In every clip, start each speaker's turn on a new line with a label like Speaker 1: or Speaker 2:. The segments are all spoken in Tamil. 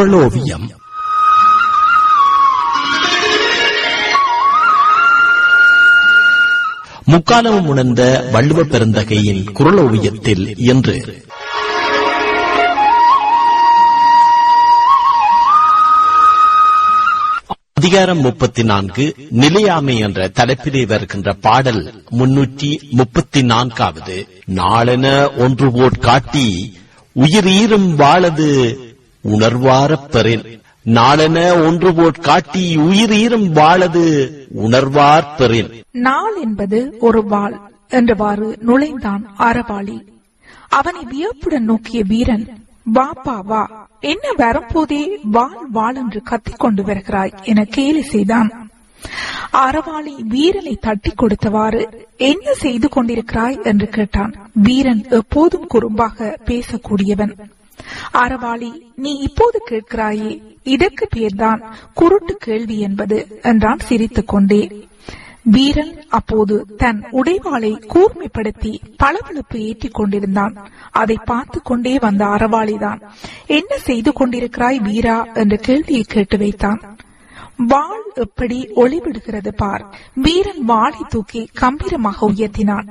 Speaker 1: குரலோவியம் முக்காலமும் உணர்ந்த வள்ளுவ பெருந்தகையின் குரலோவியத்தில் இன்று. அதிகாரம் முப்பத்தி நான்கு நிலையாமை என்ற தலைப்பிலே வருகின்ற பாடல் முன்னூற்றி முப்பத்தி நான்காவது நாளென ஒன்று போட் காட்டி உயிரீரும் வாழது உணர்வாரப் பெறின் நாளென ஒன்று போட் காட்டி உயிரீரும் வாழது உணர்வார் பெறின்
Speaker 2: நாள் என்பது ஒரு வாள் என்றவாறு நுழைந்தான் அறவாளி. அவனை வியப்புடன் நோக்கிய வீரன் வாப்பா வா என்ன வரும்போதே வாள் வாள் என்று கத்திக் கொண்டு வருகிறாய் என கேலி செய்தான். அறவாளி வீரனை தட்டி கொடுத்தவாறு என்ன செய்து கொண்டிருக்கிறாய்? என்று கேட்டான். வீரன் எப்போதும் குறும்பாக பேசக்கூடியவன். அறவாளி நீ இப்போது கேட்கிறாயே இதற்கு பேர்தான் குருட்டு கேள்வி என்பது என்றான் சிரித்துக் கொண்டே. வீரன் அப்போது தன் உடைவாளை கூர்மைப்படுத்தி பளபளப்பு ஏற்றிக் கொண்டிருந்தான். அதை பார்த்து கொண்டே வந்த அறவாளிதான் என்ன செய்து கொண்டிருக்கிறாய் வீரா? என்ற கேள்வியை கேட்டு வைத்தான். வாள் எப்படி ஒளிவிடுகிறது பார். வீரன் வாளை தூக்கி கம்பீரமாக உயர்த்தினான்.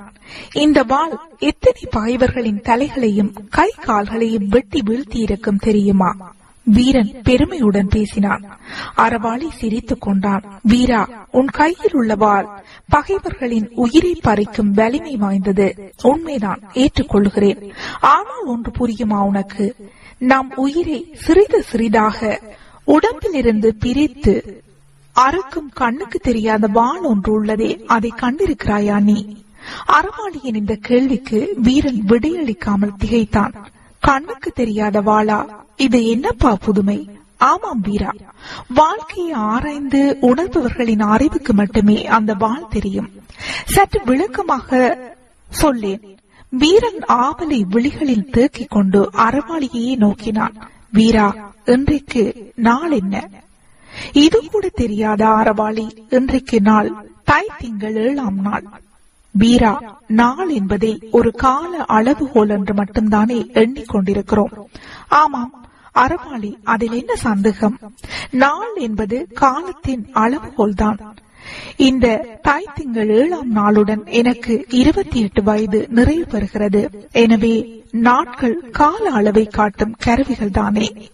Speaker 2: இந்த வாள் எத்தனை பாய்வர்களின் தலைகளையும் கை கால்களையும் வெட்டி வீழ்த்தியிருக்கும் தெரியுமா? வீரன் பெருமையுடன் பேசினான். அறவாளி சிரித்துக் கொண்டான். வீரா உன் கையில் உள்ள வாள் பகைவர்களின் உயிரை பறிக்கும் வலிமை வாய்ந்தது. உண்மைதான் ஏற்றுக்கொள்கிறேன். ஆனால் ஒன்று புரியுமா உனக்கு? நம் உயிரை சிறிது சிறிதாக உடம்பிலிருந்து பிரித்து அறுக்கும் கண்ணுக்கு தெரியாத வாள் ஒன்று உள்ளதே அதை கண்டிருக்கிறாயா நீ? அறவாளியின் இந்த கேள்விக்கு வீரன் விடையளிக்காமல் திகைத்தான். கண்ணுக்கு தெரியாத வாளா? இது என்னப்பா புதுமை? ஆமாம் வீரா. வாழ்க்கையை ஆராய்ந்து உணர்பவர்களின் அறிவுக்கு மட்டுமே அந்த வாள் தெரியும். சற்று விளக்கமாக சொல்லேன். வீரன் ஆவலை விழிகளில் தேக்கிக் கொண்டு அறவாளியையே நோக்கினான். வீரா இன்றைக்கு நாள் என்ன? இது கூட தெரியாத அறவாளி இன்றைக்கு நாள் தை திங்கள் ஏழாம் நாள். வீரா நாள் என்பதை ஒரு கால அளவுகோல் என்று மட்டும்தானே எண்ணிக்கொண்டிருக்கிறோம் ஆமாம் அறவாளி அதில் என்ன சந்தேகம்? நாள் என்பது காலத்தின் அளவுகோல் தான் இந்த தாய் திங்கள் ஏழாம் நாளுடன் எனக்கு இருபத்தி எட்டு வயது நிறைவு பெறுகிறது எனவே நாட்கள் கால அளவை காட்டும் கருவிகள் தானே.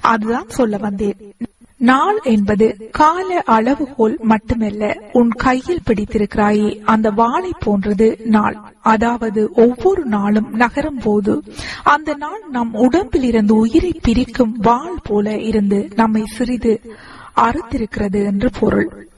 Speaker 2: அதுதான் சொல்ல வந்தேன். நாள் என்பது கால அளவுகோல் மட்டுமல்ல உன் கையில் பிடித்திருக்கிறாயே அந்த வாளை போன்றது நாள். அதாவது ஒவ்வொரு நாளும் நகரும் போது அந்த நாள் நம் உடம்பில் இருந்து உயிரை பிரிக்கும் வாள் போல இருந்து நம்மை சிறிது அறுத்திருக்கிறது என்று பொருள்.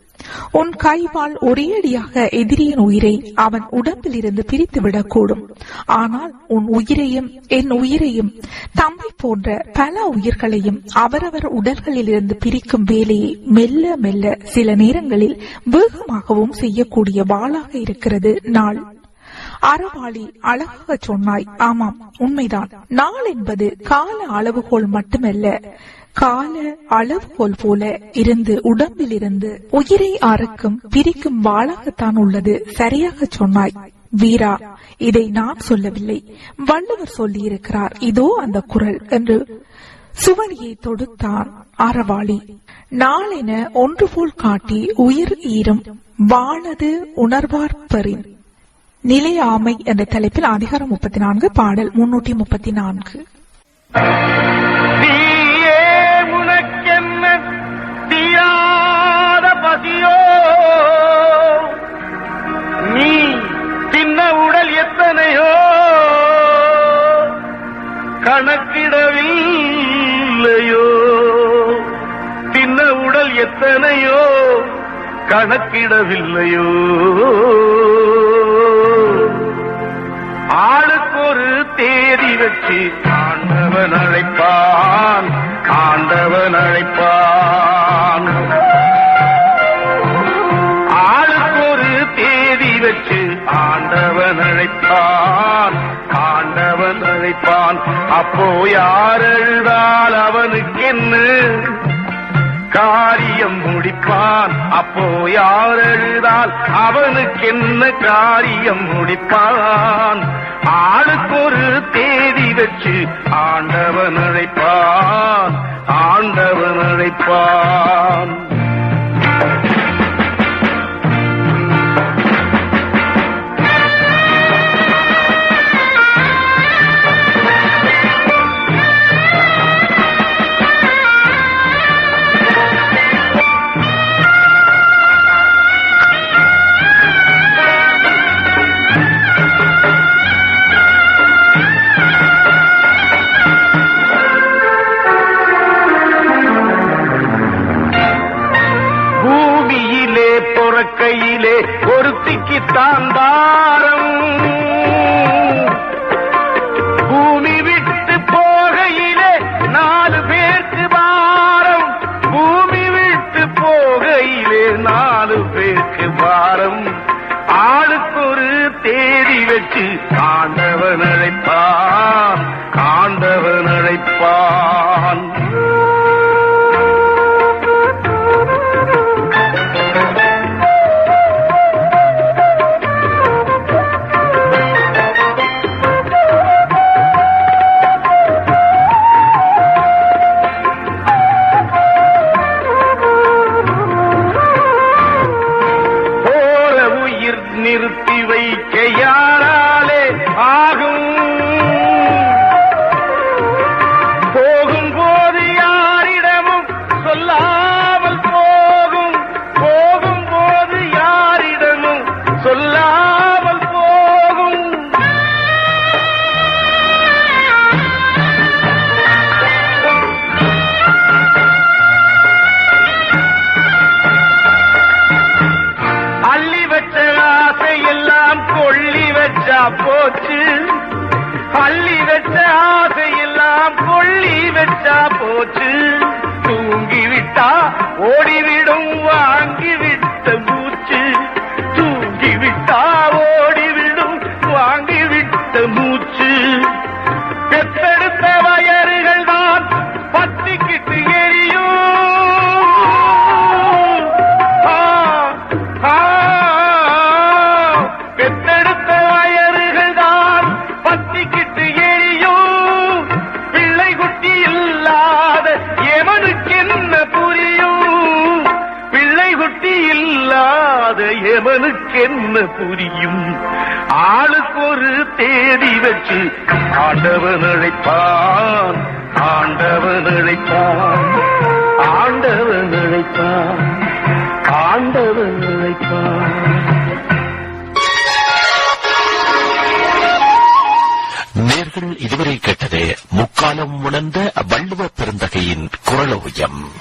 Speaker 2: உன் கைவாள் ஒரேடியாக எதிரியின் உயிரை அவன் உடம்பில் இருந்து பிரித்துவிடக்கூடும். ஆனால் உன் உயிரையும் என் உயிரையும் தம்மை போன்ற பல உயிர்களையும் அவரவர் உடல்களில் இருந்து பிரிக்கும் வேலையை மெல்ல மெல்ல சில நேரங்களில் வேகமாகவும் செய்யக்கூடிய வாளாக இருக்கிறது நாள். அறவாளி அழகாக சொன்னாய் ஆமாம் உண்மைதான். நாள் என்பது கால அளவுகோல் மட்டுமல்ல கால அளவுகோல் போல இருந்து உடம்பில் இருந்து உயிரை அறுக்கும் பிரிக்கும் வாளாகத்தான் உள்ளது சரியாக சொன்னாய். வீரா இதை நான் சொல்லவில்லை. வள்ளுவர் சொல்லியிருக்கிறார் இதோ அந்த குரல் என்று சுவடியை தொடுத்தான் அறவாளி நாளென ஒன்று போல் காட்டி உயிர் ஈரும் வாழது உணர்வார்பரின் நிலையாமை என்ற தலைப்பில் அதிகாரம் முப்பத்தி நான்கு பாடல் முன்னூற்றி முப்பத்தி நான்கு.
Speaker 3: கணக்கிடவில்லையோ? ஆளுக்கு ஒரு தேதி வச்சு ஆண்டவன் அழைப்பான் ஆண்டவன் அழைப்பான். ஆளுக்கு ஒரு தேதி வச்சு ஆண்டவன் அழைப்பான் ஆண்டவன் அழைப்பான். அப்போ யார் எழுதால் அவனுக்கு என்ன காரியம் முடிப்பான். அப்போ யார் எழுதால் அவனுக்கு என்ன காரியம் முடிப்பான்? ஆளுக்கு ஒரு தேதி வச்சு ஆண்டவன் அழைப்பான். ஆண்டவன் அழைப்பான். தாந்தாரம் பூமி விட்டு போகையிலே நாலு பேருக்கு பாரம். பூமி விட்டு போகையிலே நாலு பேருக்கு பாரம். ஆளுக்கு ஒரு தேதி வச்சு ஆண்டவன் அழைப்பார். போச்சு. தூங்கிவிட்டா ஓடி என்ன புரியும்? பிள்ளை குட்டி இல்லாத எவனுக்கு என்ன புரியும்? ஆளுக்கு ஒரு தேதி வச்சு ஆண்டவன் அழைப்பான். ஆண்டவன் அழைப்பான். ஆண்டவன் அழைப்பான்.
Speaker 1: இதுவரை உணர்ந்த வள்ளுவ பெருந்தகையின் குரலோயம்.